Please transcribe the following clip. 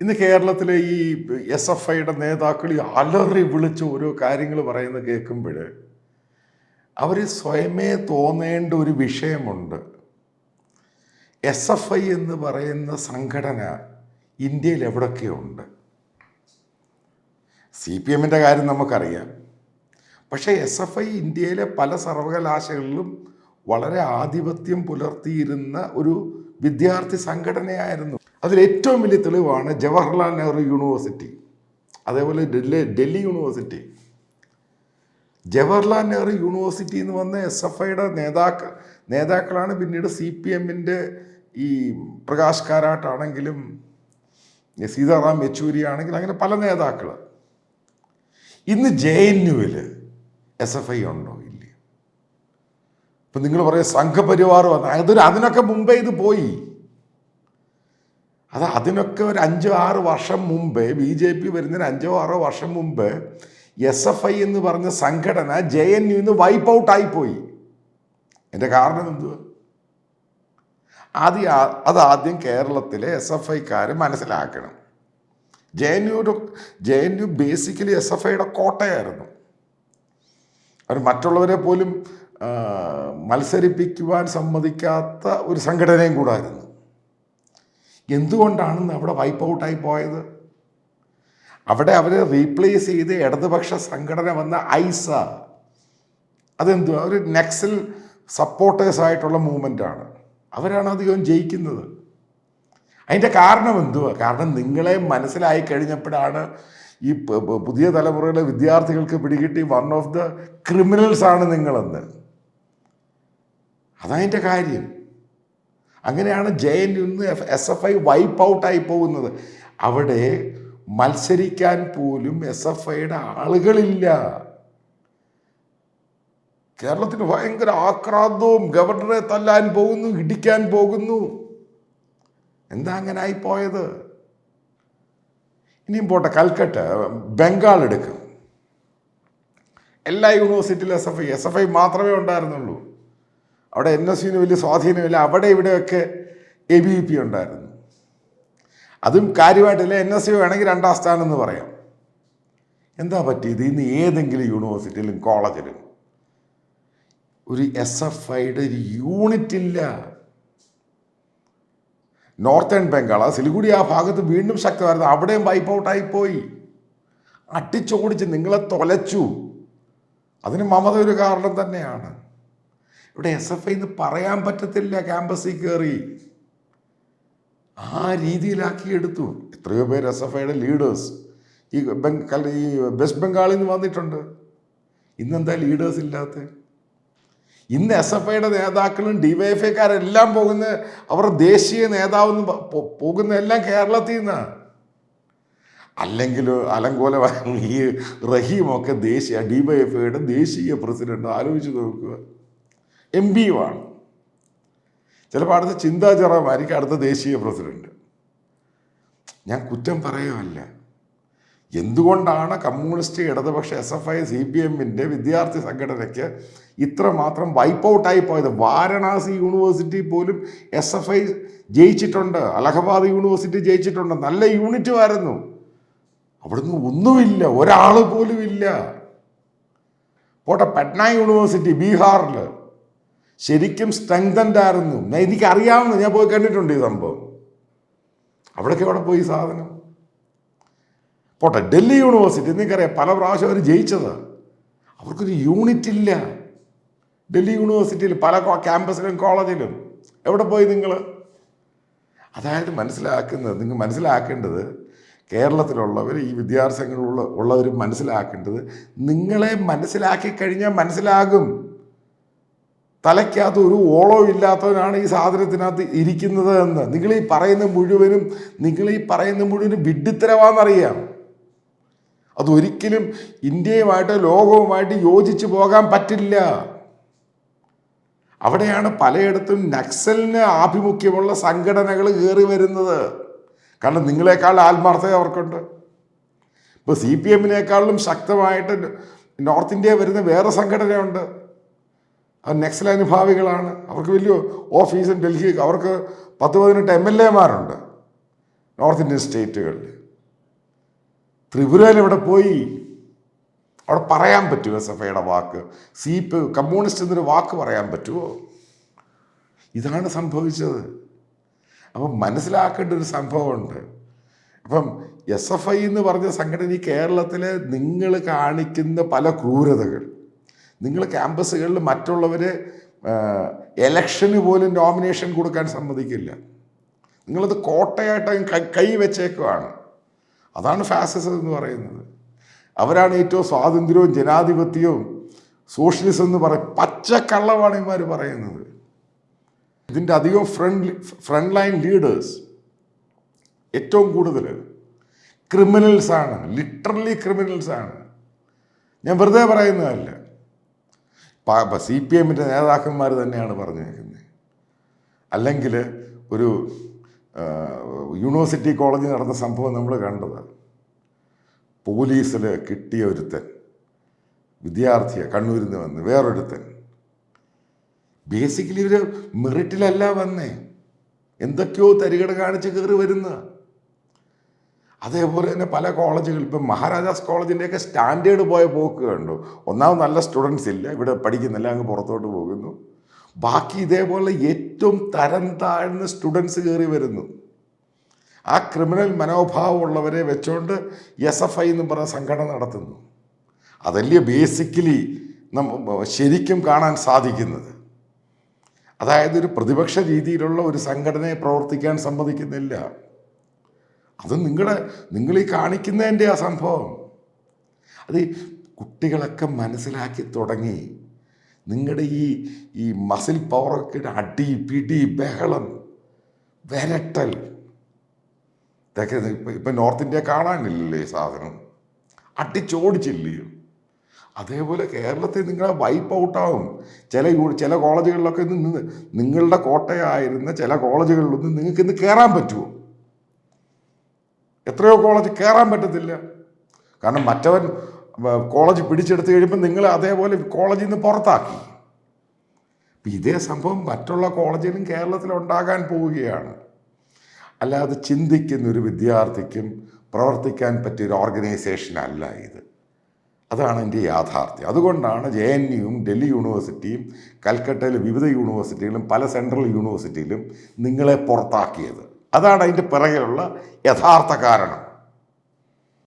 ഇന്ന് കേരളത്തിലെ ഈ എസ് എഫ് ഐയുടെ നേതാക്കൾ അലറി വിളിച്ച് ഓരോ കാര്യങ്ങൾ പറയുന്നത് കേൾക്കുമ്പോൾ അവർ സ്വയമേ തോന്നേണ്ട ഒരു വിഷയമുണ്ട്. എസ് എഫ് ഐ എന്ന് പറയുന്ന സംഘടന ഇന്ത്യയിൽ എവിടൊക്കെയുണ്ട് സി പി എമ്മിന്റെ കാര്യം നമുക്കറിയാം. പക്ഷേ എസ് എഫ് ഐ ഇന്ത്യയിലെ പല സർവകലാശാലകളിലും വളരെ ആധിപത്യം പുലർത്തിയിരുന്ന ഒരു വിദ്യാർത്ഥി സംഘടനയായിരുന്നു. അതിൽ ഏറ്റവും വലിയ തെളിവാണ് ജവഹർലാൽ നെഹ്റു യൂണിവേഴ്സിറ്റി. അതേപോലെ ഡൽഹി ഡൽഹി യൂണിവേഴ്സിറ്റി. ജവഹർലാൽ നെഹ്റു യൂണിവേഴ്സിറ്റി എന്ന് വന്ന എസ് എഫ് ഐയുടെ നേതാക്കൾ നേതാക്കളാണ് പിന്നീട് സി പി എമ്മിന്റെ ഈ പ്രകാശ് കാരാട്ടാണെങ്കിലും സീതാറാം യെച്ചൂരി ആണെങ്കിലും അങ്ങനെ പല നേതാക്കൾ ഇന്ന് ജെ എൻ യുവിൽ എസ് എഫ് ഐ ഉണ്ടോ? ഇല്ല. ഇപ്പം നിങ്ങൾ പറയും സംഘപരിവാർ വന്ന അതൊരു അതിനൊക്കെ മുമ്പേ ഇത് പോയി. അത് അതിനൊക്കെ ഒരു അഞ്ചോ ആറ് വർഷം മുമ്പേ ബി ജെ പി വരുന്നതിന് അഞ്ചോ ആറോ വർഷം മുമ്പ് എസ് എഫ് ഐ എന്ന് പറഞ്ഞ സംഘടന ജെ എൻ യു നിന്ന് വൈപ്പ് ഔട്ട് ആയിപ്പോയി. എന്റെ കാരണം എന്തുവാ? ആദ്യം അതാദ്യം കേരളത്തിലെ എസ് എഫ് ഐക്കാർ മനസ്സിലാക്കണം. ജെ എൻ യുടെ J N U basically S F ഐയുടെ കോട്ടയായിരുന്നു. അവർ മറ്റുള്ളവരെ പോലും മത്സരിപ്പിക്കുവാൻ സമ്മതിക്കാത്ത ഒരു സംഘടനയും കൂടായിരുന്നു. എന്തുകൊണ്ടാണെന്ന് അവിടെ വൈപ്പ് ഔട്ടായി പോയത്? അവിടെ അവരെ റീപ്ലേസ് ചെയ്ത് ഇടതുപക്ഷ സംഘടന വന്ന ഐസ. അതെന്തുവാ ഒരു നെക്സൽ സപ്പോർട്ടേഴ്സ് ആയിട്ടുള്ള ആണ്. അവരാണ് അധികം ജയിക്കുന്നത്. അതിന്റെ കാരണം എന്തുവാ? കാരണം നിങ്ങളെ മനസ്സിലായി കഴിഞ്ഞപ്പോഴാണ് ഈ പുതിയ തലമുറയിലെ വിദ്യാർത്ഥികൾക്ക് പിടികിട്ടി വൺ ഓഫ് ദ ക്രിമിനൽസ് ആണ് നിങ്ങളെന്ന്. അതതിന്റെ കാര്യം. അങ്ങനെയാണ് J N U S F I wipe ഔട്ടായി പോകുന്നത്. അവിടെ മത്സരിക്കാൻ പോലും എസ് എഫ് ഐയുടെ ആളുകളില്ല. കേരളത്തിന് ഭയങ്കര ആക്രാന്തവും ഗവർണറെ തല്ലാൻ പോകുന്നു ഇടിക്കാൻ പോകുന്നു. എന്താ അങ്ങനെ ആയിപ്പോയത് പോയത്? ഇനിയും പോട്ടെ കൽക്കട്ട ബംഗാൾ എടുക്കും. എല്ലാ യൂണിവേഴ്സിറ്റിയിലും S F I S F I മാത്രമേ ഉണ്ടായിരുന്നുള്ളൂ. അവിടെ എൻ എസ് യുവിന് വലിയ സ്വാധീനമില്ല. അവിടെ ഇവിടെയൊക്കെ എ ബി പി ഉണ്ടായിരുന്നു. അതും കാര്യമായിട്ടില്ല എൻ എസ് യു വേണമെങ്കിൽ രണ്ടാം സ്ഥാനം എന്ന് പറയാം. എന്താ പറ്റിയത്? ഇന്ന് ഏതെങ്കിലും യൂണിവേഴ്സിറ്റിയിലും കോളേജിലും ഒരു എസ് എഫ് ഐയുടെ ഒരു യൂണിറ്റ് ഇല്ല നോർത്തേൺ ബംഗാൾ സിലിഗുഡി ആ ഭാഗത്ത് വീണ്ടും ശക്തമായിരുന്നു. അവിടെയും വൈപ്പ് ഔട്ടായി പോയി അട്ടിച്ചോടിച്ച് നിങ്ങളെ തൊലച്ചു. അതിന് മമത ഒരു കാരണം തന്നെയാണ്. ഇവിടെ എസ് എഫ് ഐ എന്ന് പറയാൻ പറ്റത്തില്ല ക്യാമ്പസിൽ കയറി ആ രീതിയിലാക്കി എടുത്തു. എത്രയോ പേര് എസ് എഫ് ഐയുടെ ലീഡേഴ്സ് ഈ ബംഗാൾ ഈ വെസ്റ്റ് ബംഗാളിൽ നിന്ന് വന്നിട്ടുണ്ട്. ഇന്നെന്താ ലീഡേഴ്സ് ഇല്ലാത്ത? ഇന്ന് എസ് എഫ് ഐയുടെ നേതാക്കളും ഡിവൈഎഫ്ഐക്കാരെല്ലാം പോകുന്ന അവർ ദേശീയ നേതാവെന്ന് പോകുന്ന എല്ലാം കേരളത്തിൽ നിന്നാണ് അല്ലെങ്കിൽ അലങ്കോല ഈ റഹീമൊക്കെ ദേശീയ ഡിവൈഎഫ്ഐയുടെ ദേശീയ പ്രസിഡന്റ് ആലോചിച്ച് നോക്കുക. എം പിയുമാണ് ചിലപ്പോൾ അടുത്ത ചിന്താ അടുത്ത ദേശീയ പ്രസിഡന്റ്. ഞാൻ കുറ്റം പറയുമല്ല എന്തുകൊണ്ടാണ് കമ്മ്യൂണിസ്റ്റ് ഇടതുപക്ഷ S F I C P എമ്മിന്റെ വിദ്യാർത്ഥി സംഘടനയ്ക്ക് ഇത്രമാത്രം വൈപ്പ് ഔട്ടായി പോയത്? വാരണാസി യൂണിവേഴ്സിറ്റി പോലും എസ് എഫ് ഐ ജയിച്ചിട്ടുണ്ട്. അലഹബാദ് യൂണിവേഴ്സിറ്റി ജയിച്ചിട്ടുണ്ട്. നല്ല യൂണിറ്റുമായിരുന്നു അവിടുന്ന് ഒന്നുമില്ല. ഒരാൾ പോലും ഇല്ല പോട്ടെ പട്ന യൂണിവേഴ്സിറ്റി ബീഹാറിൽ ശരിക്കും സ്ട്രെങ്തൻഡ് ആയിരുന്നു എനിക്കറിയാവുന്ന ഞാൻ പോയി കണ്ടിട്ടുണ്ട് ഈ സംഭവം. അവിടേക്ക് അവിടെ പോയി സാധനം? പോട്ടെ ഡൽഹി യൂണിവേഴ്സിറ്റി നിങ്ങൾക്കറിയാം പല പ്രാവശ്യം അവർ ജയിച്ചത്. അവർക്കൊരു യൂണിറ്റ് ഇല്ല. ഡൽഹി യൂണിവേഴ്സിറ്റിയിൽ പല ക്യാമ്പസിലും കോളേജിലും. എവിടെ പോയി നിങ്ങൾ അതായത് മനസ്സിലാക്കുന്നത് നിങ്ങൾ മനസ്സിലാക്കേണ്ടത് കേരളത്തിലുള്ളവർ ഈ വിദ്യാർത്ഥികളുള്ള ഉള്ളവർ മനസ്സിലാക്കേണ്ടത് നിങ്ങളെ മനസ്സിലാക്കി കഴിഞ്ഞാൽ മനസ്സിലാകും. തലയ്ക്കകത്ത് ഒരു ഓളോ ഇല്ലാത്തവനാണ് ഈ സാധനത്തിനകത്ത് ഇരിക്കുന്നത് എന്ന്. നിങ്ങൾ ഈ പറയുന്ന മുഴുവനും നിങ്ങൾ ഈ പറയുന്ന മുഴുവനും വിഡ്ഢിത്തരവാന്നറിയാം. അതൊരിക്കലും ഇന്ത്യയുമായിട്ട് ലോകവുമായിട്ട് യോജിച്ചു പോകാൻ പറ്റില്ല. അവിടെയാണ് പലയിടത്തും നക്സലിന് ആഭിമുഖ്യമുള്ള സംഘടനകൾ കയറി വരുന്നത്. കാരണം നിങ്ങളെക്കാൾ ആത്മാർത്ഥത അവർക്കുണ്ട്. ഇപ്പോൾ സി പി എമ്മിനേക്കാളും ശക്തമായിട്ട് നോർത്ത് ഇന്ത്യ വരുന്ന വേറെ സംഘടനയുണ്ട്. അത് നക്സൽ അനുഭാവികളാണ് അവർക്ക് വലിയ ഓഫീസും ഡൽഹി അവർക്ക് പത്ത് പതിനെട്ട് എം എൽ എമാരുണ്ട് നോർത്ത് ഇന്ത്യൻ സ്റ്റേറ്റുകളിൽ ത്രിപുരയിൽ ഇവിടെ പോയി. അവിടെ പറയാൻ പറ്റുമോ ഐയുടെ വാക്ക്? സി പി കമ്മ്യൂണിസ്റ്റ് എന്നൊരു വാക്ക് പറയാൻ പറ്റുമോ? ഇതാണ് സംഭവിച്ചത്. അപ്പം മനസ്സിലാക്കേണ്ട ഒരു സംഭവമുണ്ട്. അപ്പം എസ് എഫ് ഐ എന്ന് പറഞ്ഞ സംഘടന ഈ കേരളത്തിലെ നിങ്ങൾ കാണിക്കുന്ന പല ക്രൂരതകൾ. നിങ്ങൾ ക്യാമ്പസുകളിൽ മറ്റുള്ളവർ എലക്ഷന് പോലും നോമിനേഷൻ കൊടുക്കാൻ സമ്മതിക്കില്ല. നിങ്ങളത് കോട്ടയായിട്ട് കൈ വെച്ചേക്കുവാണ്. അതാണ് ഫാസിസം എന്ന് പറയുന്നത്. അവരാണ് ഏറ്റവും സ്വാതന്ത്ര്യവും ജനാധിപത്യവും സോഷ്യലിസം എന്ന് പറയും പച്ചക്കള്ളമാണ് ഇമാർ പറയുന്നത്. ഇതിന്റെ അധികം ഫ്രണ്ട് ഫ്രണ്ട് ലൈൻ ലീഡേഴ്സ് ഏറ്റവും കൂടുതൽ ക്രിമിനൽസ് ആണ്. ലിറ്ററലി ക്രിമിനൽസ് ആണ്. ഞാൻ വെറുതെ പറയുന്നതല്ല. സി പി എമ്മിന്റെ നേതാക്കന്മാർ തന്നെയാണ് പറഞ്ഞേക്കുന്നത്. അല്ലെങ്കിൽ ഒരു യൂണിവേഴ്സിറ്റി കോളേജിൽ നടന്ന സംഭവം നമ്മൾ കണ്ടതാണ് പോലീസിൽ കിട്ടിയ ഒരുത്തൻ വിദ്യാർത്ഥിയെ കണ്ണൂരിൽ നിന്ന് വന്ന് വേറൊരുത്തൻ. ബേസിക്കലി ഇവർ മെറിറ്റിലല്ല വന്നേ. എന്തൊക്കെയോ തരികട കാണിച്ച് കയറി വരുന്ന അതേപോലെ തന്നെ പല കോളേജുകൾ ഇപ്പം മഹാരാജാസ് കോളേജിന്റെയൊക്കെ സ്റ്റാൻഡേർഡ് പോയ പോക്ക് കണ്ടു. ഒന്നാമത് നല്ല സ്റ്റുഡൻസ് ഇല്ല ഇവിടെ പഠിക്കുന്നില്ല അങ്ങ് പുറത്തോട്ട് പോകുന്നു. ബാക്കി ഇതേപോലെ ഏറ്റവും തരം താഴ്ന്ന സ്റ്റുഡൻസ് കയറി വരുന്നു. ആ ക്രിമിനൽ മനോഭാവമുള്ളവരെ വെച്ചുകൊണ്ട് എസ് എഫ് ഐ എന്ന് പറഞ്ഞ സംഘടന നടത്തുന്നു. അതല്ലേ ബേസിക്കലി നമ്മ ശരിക്കും കാണാൻ സാധിക്കുന്നത്. അതായത് ഒരു പ്രതിപക്ഷ രീതിയിലുള്ള ഒരു സംഘടനയെ പ്രവർത്തിക്കാൻ സമ്മതിക്കുന്നില്ല. അത് നിങ്ങളുടെ നിങ്ങൾ ഈ കാണിക്കുന്നതിന്റെ ആ സംഭവം. അത് കുട്ടികളൊക്കെ മനസ്സിലാക്കി തുടങ്ങി നിങ്ങളുടെ ഈ ഈ മസിൽ പവറൊക്കെ അടി പിടി ബഹളം വിരട്ടൽ. ഇതൊക്കെ ഇപ്പം ഇപ്പം നോർത്ത് ഇന്ത്യ കാണാനില്ലല്ലേ സാധനം? അടിച്ചോടിച്ചില്ലയോ അതേപോലെ കേരളത്തിൽ നിങ്ങളെ വൈപ്പ് ഔട്ടാവും. ചില ചില കോളേജുകളിലൊക്കെ നിന്ന് നിങ്ങളുടെ കോട്ടയായിരുന്ന ചില കോളേജുകളിലൊന്നും നിങ്ങൾക്ക് ഇന്ന് കയറാൻ പറ്റുമോ എത്രയോ കോളേജ് കയറാൻ പറ്റത്തില്ല. കാരണം മറ്റവൻ കോളേജ് പിടിച്ചെടുത്ത് കഴിയുമ്പോൾ നിങ്ങൾ അതേപോലെ കോളേജിൽ നിന്ന് പുറത്താക്കി. ഇതേ സംഭവം മറ്റുള്ള കോളേജിലും കേരളത്തിൽ ഉണ്ടാകാൻ പോവുകയാണ്. അല്ലാതെ ചിന്തിക്കുന്ന ഒരു വിദ്യാർത്ഥിക്കും പ്രവർത്തിക്കാൻ പറ്റിയ ഒരു ഓർഗനൈസേഷൻ അല്ല ഇത്. അതാണ് എന്റെ യാഥാർത്ഥ്യം. അതുകൊണ്ടാണ് ജെ എൻ യുവും ഡൽഹി യൂണിവേഴ്സിറ്റിയും കൽക്കട്ടയിലെ വിവിധ യൂണിവേഴ്സിറ്റികളും പല സെൻട്രൽ യൂണിവേഴ്സിറ്റിയിലും നിങ്ങളെ പുറത്താക്കിയത്. അതാണ് അതിന്റെ പിറകിലുള്ള യഥാർത്ഥ കാരണം.